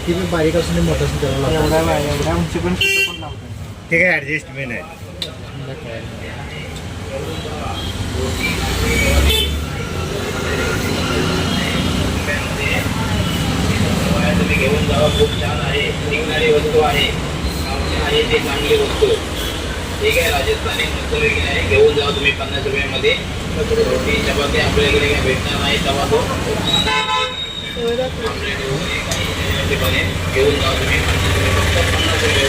किती बी बारीक असून ते मोठं असून त्याला लागतं. एवढ्या एवढ्या उंची पण सुद्धा पण लावतात ते काय ॲडजस्टमेंट आहे. तुम्ही घेऊन जावा खूप छान आहे टिकणारी वस्तू आहे गावठी आहे ते चांगली वस्तू ठीक आहे राजस्थानी मस्त वेगळी आहे घेऊन जावा तुम्ही पन्नास रुपयामध्ये रोटी चपाती आपल्याकडे काय भेटणार नाही तवा तो आमलेट वगैरे काही त्याच्यावरती घेऊन जावा तुम्ही. पन्नास रुपये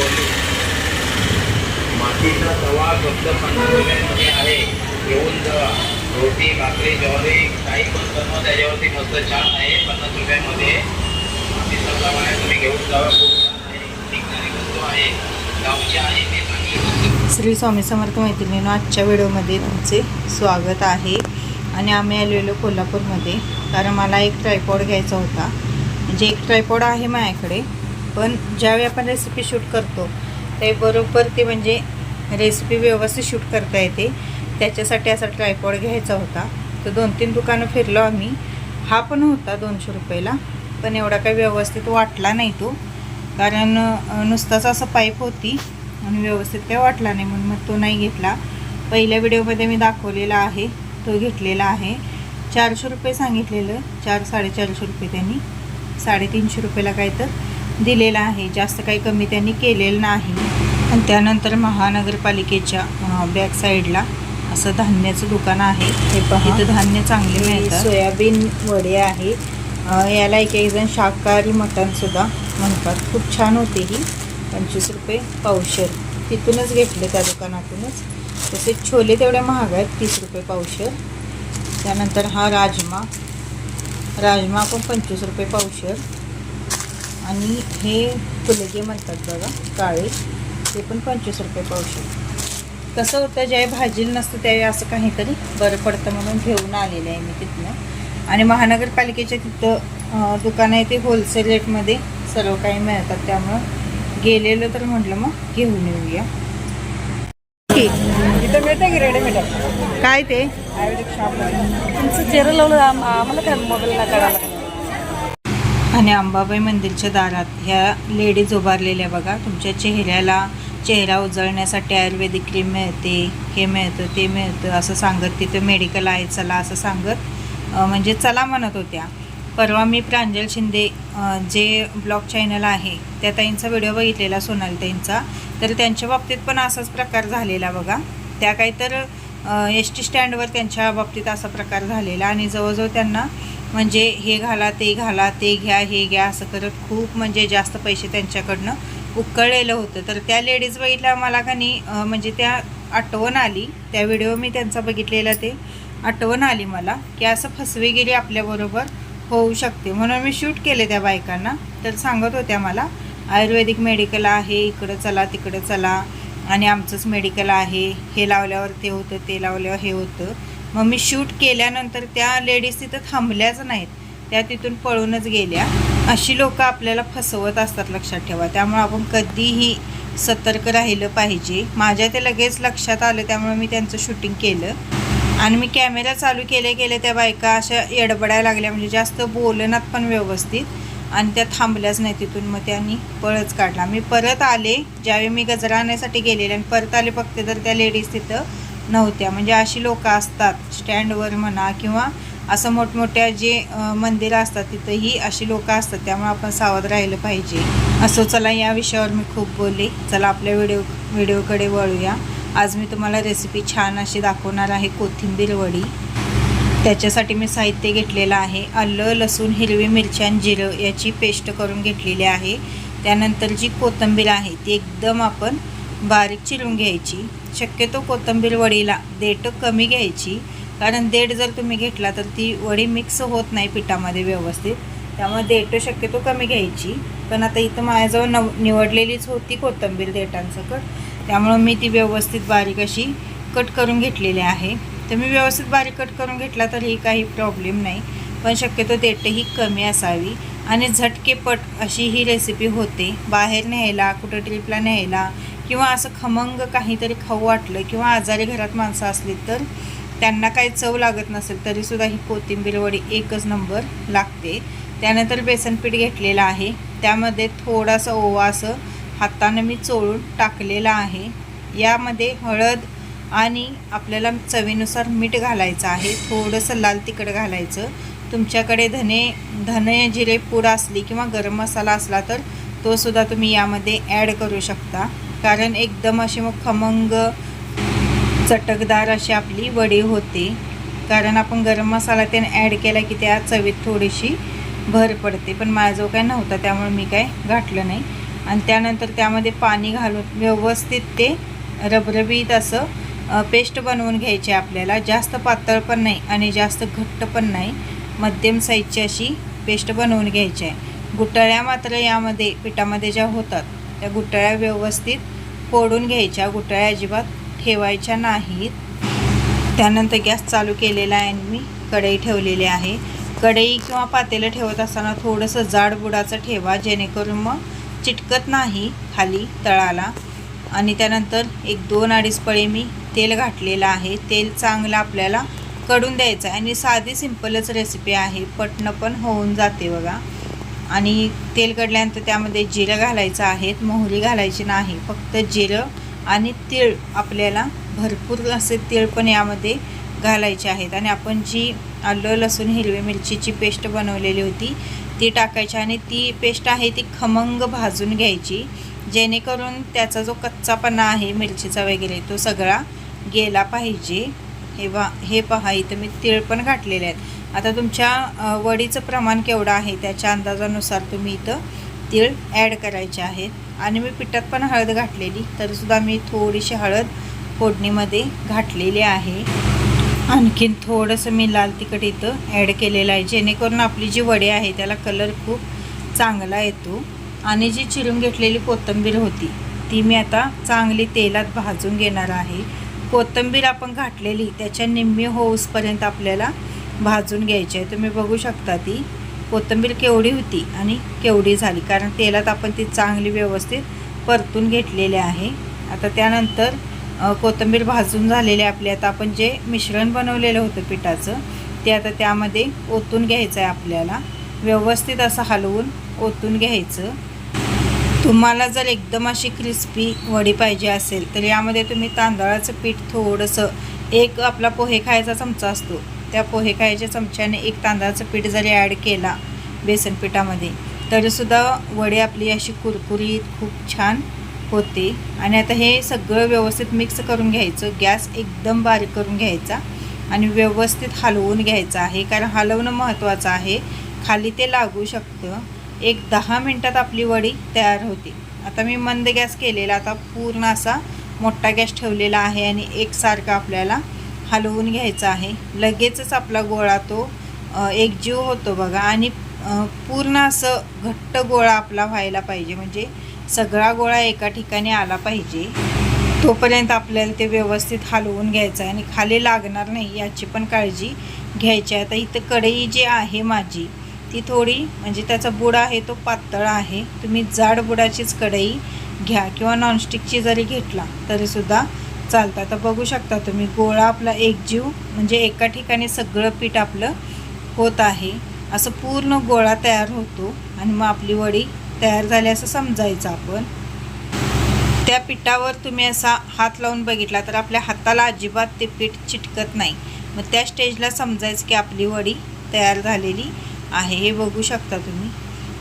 मातीचा तवा फक्त पन्नास रुपयांमध्ये आहे. घेऊन जा. रोटी भाकरी ज्वारी काही पण बनवा त्याच्यावरती मस्त छान आहे. पन्नास रुपयामध्ये. मातीचा तवा आहे तुम्ही घेऊन जावा खूप छान आहे. टिकणारी वस्तू आहे. गावची आहे ते चांगली श्री स्वामी समर्थ मैत्रिणीनं आजच्या व्हिडिओमध्ये तुमचे स्वागत आहे. आणि आम्ही आलेलो कोल्हापूरमध्ये. कारण मला एक ट्रायपॉड घ्यायचा होता. म्हणजे एक ट्रायपॉड आहे माझ्याकडे. पण ज्यावेळी आपण रेसिपी शूट करतो ते बरोबर ते म्हणजे रेसिपी व्यवस्थित शूट करता येते. त्याच्यासाठी असा ट्रायपॉड घ्यायचा होता. तर दोन तीन दुकानं फिरलो आम्ही. हा पण होता दोनशे रुपयाला. पण एवढा काही व्यवस्थित वाटला नाही तो. कारण नुसताच असं पाईप होती आणि व्यवस्थित काही वाटला नाही म्हणून मग तो नाही घेतला. पहिल्या व्हिडिओमध्ये मी दाखवलेला आहे. तो घेतलेला आहे. चारशे रुपये सांगितलेलं. चार साडेचारशे रुपये त्यांनी. साडेतीनशे रुपयाला काय तर दिलेलं आहे. जास्त काही कमी त्यांनी केलेलं नाही. आणि त्यानंतर महानगरपालिकेच्या बॅक साईडला असं धान्याचं दुकान आहे. हे पहा. इथं धान्य चांगले मिळतात. सोयाबीन वडे आहे. याला एक एक जण शाकाहारी मटणसुद्धा म्हणतात. खूप छान होते ही. पंचवीस रुपये पावशर. तिथूनच घेतले त्या दुकानातूनच. तसेच छोले तेवढ्या महाग आहेत. तीस रुपये पावशर. त्यानंतर हा राजमा. राजमा पण पंचवीस रुपये पावशेर. आणि हे फुलगे म्हणतात बघा काळे ते पण पंचवीस रुपये पावशेर. कसं होतं ज्यावेळी भाजीला नसतं त्यावेळी असं काहीतरी बरं पडतं म्हणून घेऊन आलेलं आहे मी तिथनं. आणि महानगरपालिकेच्या तिथं दुकान आहे ते होलसेल रेटमध्ये सर्व काही मिळतात. त्यामुळं गेलेलं तर म्हटलं मग घेऊन येऊया. ठीक. इथं मिळतं की रेडीमेड काय ते? आयुर्वेदिक शॉप तुमचं चेहरा लावलं आम- आम्हाला काय मोबाईलला कळालं? आणि अंबाबाई मंदिरच्या दारात ह्या लेडीज उभारलेल्या बघा तुमच्या चेहऱ्याला चेहरा उजळण्यासाठी आयुर्वेदिक क्रीम मिळते हे मिळतं ते मिळतं असं सांगत तिथं मेडिकल आहे चला असं सांगत अं, म्हणजे चला म्हणत होत्या. परवा मी प्रांजल शिंदे अं, जे ब्लॉग चॅनल आहे त्या ताईंचा व्हिडिओ बघितलेला सोनाली ताईंचा. तर त्यांच्या बाबतीत पण असाच प्रकार झालेला बघा. त्या काही तर एस टी स्टँडवर त्यांच्या बाबतीत असा प्रकार झालेला आणि जवळजवळ त्यांना म्हणजे हे घाला ते घाला ते घ्या हे घ्या असं करत खूप म्हणजे जास्त पैसे त्यांच्याकडनं उकळलेलं होतं. तर त्या लेडीज बघितल्या मला का नाही म्हणजे त्या आठवण आली. त्या व्हिडिओ मी त्यांचा बघितलेला ते आठवण आली मला की असं फसवेगिरी आपल्याबरोबर होऊ शकते. म्हणून मी शूट केले त्या बायकांना. तर सांगत होत्या मला आयुर्वेदिक मेडिकल आहे इकडं चला तिकडं चला. आणि आमचंच मेडिकल आहे. हे लावल्यावर ते होतं ते लावल्यावर हे होतं. मग मी शूट केल्यानंतर त्या लेडीज तिथं थांबल्याच नाहीत. त्या तिथून पळूनच गेल्या. अशी लोक आपल्याला फसवत असतात लक्षात ठेवा. त्यामुळे आपण कधीही सतर्क राहिलं पाहिजे. माझ्या ते लगेच लक्षात आलं त्यामुळे मी त्यांचं शूटिंग केलं. आणि मी कॅमेरा चालू केले केले त्या बायका अशा येडबडायला लागल्या. म्हणजे जास्त बोलनात पण व्यवस्थित. आणि त्या थांबल्याच नाही तिथून. मग त्यांनी पळच काढला. मी परत आले. ज्यावेळी मी गजरा आणण्यासाठी गेलेले आणि परत आले फक्त तर त्या लेडीज तिथं नव्हत्या. म्हणजे अशी लोक असतात स्टँडवर म्हणा किंवा असं मोठमोठ्या जे मंदिरं असतात तिथंही अशी लोक असतात. त्यामुळे आपण सावध राहिलं पाहिजे. असं चला या विषयावर मी खूप बोलले. चला आपल्या व्हिडिओ व्हिडिओकडे वळूया. आज मी तुम्हाला रेसिपी छान अशी दाखवणार आहे कोथिंबीर वडी. त्याच्यासाठी मी साहित्य घेतलेलं आहे. आलं लसूण हिरवी मिरची आणि जिरं याची पेस्ट करून घेतलेली आहे. त्यानंतर जी कोथिंबीर आहे ती एकदम आपण बारीक चिरून घ्यायची. शक्यतो कोथिंबीर वडीला देठ कमी घ्यायची. कारण देठ जर तुम्ही घेतला तर ती वडी मिक्स होत नाही पिठामध्ये व्यवस्थित. त्यामुळे देठ शक्यतो कमी घ्यायची. पण आता इथं माझ्याजवळ नव निवडलेलीच होती कोथिंबीर देठांसकट त्यामुळं मी ती व्यवस्थित बारीक अशी कट करून घेतलेली आहे. तर मी व्यवस्थित बारीक कट करून घेतला तरीही काही प्रॉब्लेम नाही. पण शक्यतो देठही कमी असावी. आणि झटकेपट अशी ही रेसिपी होते. बाहेर न्यायला कुठं ट्रिपला न्यायला किंवा असं खमंग काहीतरी खाऊ वाटलं किंवा आजारी घरात माणसं असली तर त्यांना काही चव लागत नसेल तरीसुद्धा ही कोथिंबीर वडी एकच नंबर लागते. त्यानंतर बेसन पीठ घेतलेलं आहे. त्यामध्ये थोडासा ओवा असं हातानं मी चोळून टाकलेला आहे. यामध्ये हळद आणि आपल्याला चवीनुसार मीठ घालायचं आहे. थोडंसं लाल तिखट घालायचं. तुमच्याकडे धने धने जिरे पूड असली किंवा गरम मसाला असला तर तो सुद्धा तुम्ही यामध्ये ॲड करू शकता. कारण एकदम अशी मग खमंग चटकदार अशी आपली वडी होते. कारण आपण गरम मसाला त्याने ॲड केला की त्या चवीत थोडीशी भर पडते. पण माझं काय नव्हता त्यामुळे मी काय घातलं नाही. आणि त्यानंतर त्यामध्ये पाणी घालून व्यवस्थित ते रबरबीत असं पेस्ट बनवून घ्यायची आहे आपल्याला. जास्त पातळ पण नाही आणि जास्त घट्ट पण नाही. मध्यम साईजची अशी पेस्ट बनवून घ्यायची आहे. गुटळ्या मात्र यामध्ये पिठामध्ये ज्या होतात त्या गुटळ्या व्यवस्थित फोडून घ्यायच्या. गुटळ्या अजिबात ठेवायच्या नाहीत. त्यानंतर गॅस चालू केलेला आहे आणि मी कढई ठेवलेली आहे. कढई किंवा पातेलं ठेवत असताना थोडंसं जाड बुडाचं ठेवा जेणेकरून मग चिटकत नाही खाली तळाला. आणि त्यानंतर एक दोन अडीच पळे मी तेल घातलेलं आहे. तेल चांगलं आपल्याला कडून द्यायचं आहे आणि साधी सिंपलच रेसिपी आहे. पटणं पण होऊन जाते बघा. आणि तेल कडल्यानंतर त्यामध्ये जिरं घालायचं आहे. मोहरी घालायची नाही. फक्त जिरं आणि तीळ आपल्याला भरपूर असे तीळ पण यामध्ये घालायचे आहेत. आणि आपण जी आलं लसूण हिरवी मिरचीची पेस्ट बनवलेली होती ती टाकायची आणि ती पेस्ट आहे ती खमंग भाजून घ्यायची. जेणेकरून त्याचा जो कच्चापणा आहे मिरचीचा वगैरे तो सगळा गेला पाहिजे. हे बा हे पहा इथं मी तीळ पण घातलेले आहेत. आता तुमच्या वडीचं प्रमाण केवढं आहे? त्याच्या अंदाजानुसार तुम्ही इथं तीळ ॲड करायचे आहेत. आणि मी पिठात पण हळद घातलेली तरीसुद्धा मी थोडीशी हळद फोडणीमध्ये घातलेली आहे. आणखीन थोडंसं मी लाल तिखट इथं ॲड केलेलं आहे जेणेकरून आपली जी वडी आहे त्याला कलर खूप चांगला येतो. आणि जी चिरून घेतलेली कोथिंबीर होती ती मी आता चांगली तेलात भाजून घेणार आहे. कोथिंबीर आपण घातलेली त्याच्या निम्मी होऊसपर्यंत आपल्याला भाजून घ्यायची आहे. तुम्ही बघू शकता ती. कोथिंबीर केवढी होती आणि केवढी झाली कारण तेलात आपण ती चांगली व्यवस्थित परतून घेतलेली आहे. आता त्यानंतर कोथिंबीर भाजून झालेली आपले आता आपण जे मिश्रण बनवलेलं होतं पिठाचं ते आता त्यामध्ये ओतून घ्यायचं आहे आपल्याला. व्यवस्थित असं हलवून ओतून घ्यायचं. तुम्हाला जर एकदम अशी क्रिस्पी वडी पाहिजे असेल तर यामध्ये तुम्ही तांदळाचं पीठ थोडंसं एक आपला पोहे खायचा चमचा असतो त्या पोहे खायच्या चमच्याने एक तांदळाचं पीठ जरी ॲड केला बेसन पिठामध्ये तरीसुद्धा वडी आपली अशी कुरकुरीत खूप छान होते. आणि आता हे सगळं व्यवस्थित मिक्स करून घ्यायचं गॅस एकदम बारीक करून घ्यायचा आणि व्यवस्थित हलवून घ्यायचं आहे कारण हलवणं महत्त्वाचं आहे. खाली ते लागू शकतं. एक दहा मिनटात आपली वडी तयार होते. आता मी मंद गॅस केलेला आता पूर्ण असा मोठा गॅस ठेवलेला आहे आणि एकसारखा आपल्याला हलवून घ्यायचा आहे. लगेचच आपला गोळा तो एकजीव होतो बघा आणि पूर्ण असं घट्ट गोळा आपला व्हायला पाहिजे. म्हणजे सगळा गोळा एका ठिकाणी आला पाहिजे. तोपर्यंत आपल्याला ते व्यवस्थित हलवून घ्यायचं आहे आणि खाली लागणार नाही याची पण काळजी घ्यायची आहे. आता इथं कढई जी आहे माझी ती थोडी म्हणजे त्याचा बुडा आहे तो पातळ आहे. तुम्ही जाड बुडाचीच कढई घ्या किंवा नॉनस्टिकची जरी घेतला तरीसुद्धा चालतं. आता बघू शकता तुम्ही गोळा आपला एकजीव म्हणजे एका ठिकाणी सगळं पीठ आपलं होत आहे. असं पूर्ण गोळा तयार होतो आणि मग आपली वडी तयार झाली असं समजायचं आपण. त्या पिठावर तुम्ही असा हात लावून बघितला तर आपल्या हाताला अजिबात ते पीठ चिटकत नाही. मग त्या स्टेजला समजायचं की आपली वडी तयार झालेली आहे हे बघू शकता तुम्ही.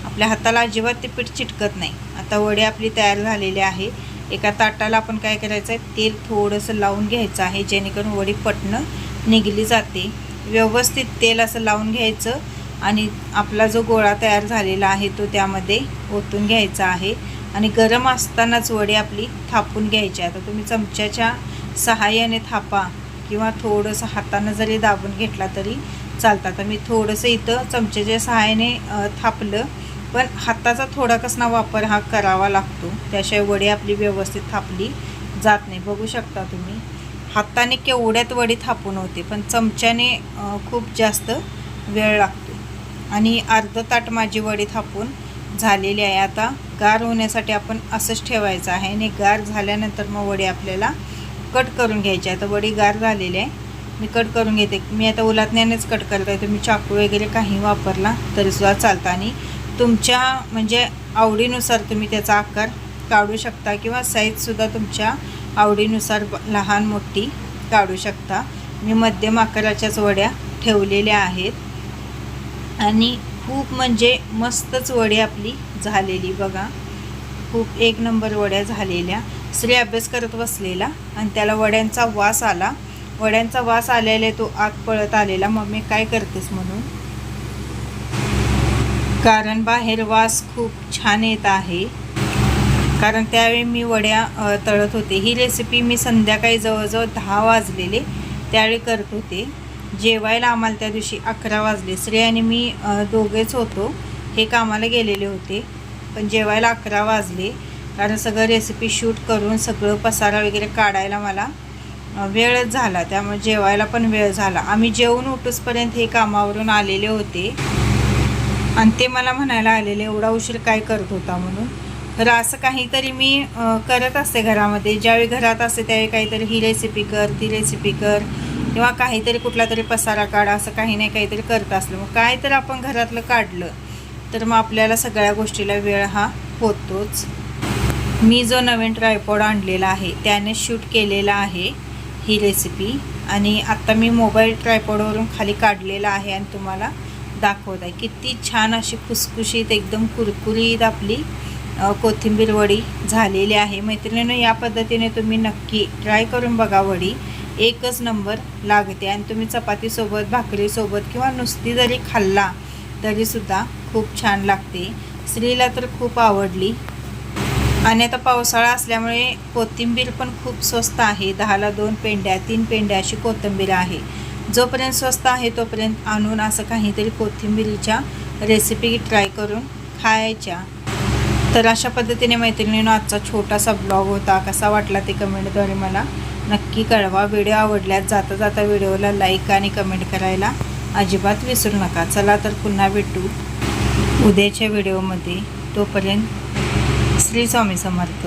आपल्या हाताला अजिबात ते पीठ चिटकत नाही. आता वडे आपली तयार झालेली आहे. एका ताटाला आपण काय करायचं आहे? तेल थोडंसं लावून घ्यायचं आहे जेणेकरून वडी पटणं निघली जाते. व्यवस्थित तेल असं लावून घ्यायचं आणि आपला जो गोळा तयार झालेला आहे तो त्यामध्ये ओतून घ्यायचा आहे. आणि गरम असतानाच वडी आपली थापून घ्यायची. आता तुम्ही चमच्याच्या सहाय्याने थापा किंवा थोडंसं हातानं जरी दाबून घेतला तरी चालतात. आता मी थोडंसं इथं चमच्याच्या सहाय्याने थापलं. पण हाताचा थोडा कसना वापर हा करावा लागतो. त्याशिवाय वडी आपली व्यवस्थित थापली जात नाही. बघू शकता तुम्ही. हाताने केवढ्यात वडी थापून होते पण चमच्याने खूप जास्त वेळ लागतो. आणि अर्ध ताट माझी वडी थापून झालेली आहे. आता गार होण्यासाठी आपण असंच ठेवायचं आहे आणि गार झाल्यानंतर मग वडी आपल्याला कट करून घ्यायची आहे. आता वडी गार झालेली आहे. मी कट करून घेते. मी आता उलातण्यानेच कट करत. आहे तुम्ही चाकू वगैरे काही वापरला तरीसुद्धा चालतं. आणि तुमच्या म्हणजे आवडीनुसार तुम्ही त्याचा आकार काढू शकता किंवा साईजसुद्धा तुमच्या आवडीनुसार लहान मोठी काढू शकता. मी मध्यम आकाराच्याच वड्या ठेवलेल्या आहेत. आणि खूप म्हणजे मस्तच वडी आपली झालेली बघा. खूप एक नंबर वड्या झालेल्या. स्त्री अभ्यास करत बसलेला आणि त्याला वड्यांचा वास आला. वड्यांचा वास आलेला तो आग पळत आलेला. मम्मी काय करतेस? म्हणून. कारण बाहेर वास खूप छान येत आहे. कारण त्यावेळी मी वड्या तळत होते. ही रेसिपी मी संध्याकाळी जवळजवळ दहा वाजलेले त्यावेळी करत होते. जेवायला आम्हाला त्या दिवशी अकरा वाजले. श्री आणि मी दोघेच होतो. हे कामाला गेलेले होते. पण जेवायला अकरा वाजले. कारण सगळं रेसिपी शूट करून सगळं पसारा वगैरे काढायला मला वेळच झाला. त्यामुळे जेवायला पण वेळ झाला. आम्ही जेवून उठूसपर्यंत हे कामावरून आलेले होते. आणि ते मला म्हणायला आलेले एवढा उशीर काय करत होता म्हणून? तर असं काहीतरी मी करत असते घरामध्ये. ज्यावेळी घरात असते त्यावेळी काहीतरी ही रेसिपी कर ती रेसिपी कर. किंवा काहीतरी कुठला तरी पसारा काढ असं काही नाही काहीतरी करत असलं. मग काय तर आपण घरातलं काढलं तर मग आपल्याला सगळ्या गोष्टीला वेळ हा होतोच. मी जो नवीन ट्रायपॉड आणलेला आहे त्याने शूट केलेला आहे. ही रेसिपी आणि आत्ता मी मोबाईल ट्रायपॉडवरून खाली काढलेला आहे आणि तुम्हाला दाखवत आहे. किती छान अशी खुसखुशीत एकदम कुरकुरीत आपली कोथिंबीर वडी झालेली आहे. मैत्रिणीनं या पद्धतीने तुम्ही नक्की ट्राय करून बघा वडी. एकच नंबर लागते. आणि तुम्ही चपातीसोबत भाकरीसोबत किंवा नुसती जरी खाल्ला तरीसुद्धा खूप छान लागते. स्त्रीला तर खूप आवडली. आणि आता पावसाळा असल्यामुळे कोथिंबीर पण खूप स्वस्त आहे. दहाला दोन पेंड्या तीन पेंड्या अशी कोथिंबीर आहे. जोपर्यंत स्वस्त आहे तोपर्यंत आणून असं काहीतरी कोथिंबीरीच्या रेसिपी ट्राय करून खायच्या. तर अशा पद्धतीने मैत्रिणीनं आजचा छोटासा ब्लॉग होता. कसा वाटला ते कमेंटद्वारे मला नक्की कळवा. व्हिडिओ आवडल्यास जाता जाता व्हिडिओला लाईक आणि कमेंट करायला अजिबात विसरू नका. चला तर पुन्हा भेटू उद्याच्या व्हिडिओमध्ये तोपर्यंत श्री स्वामी समर्थ.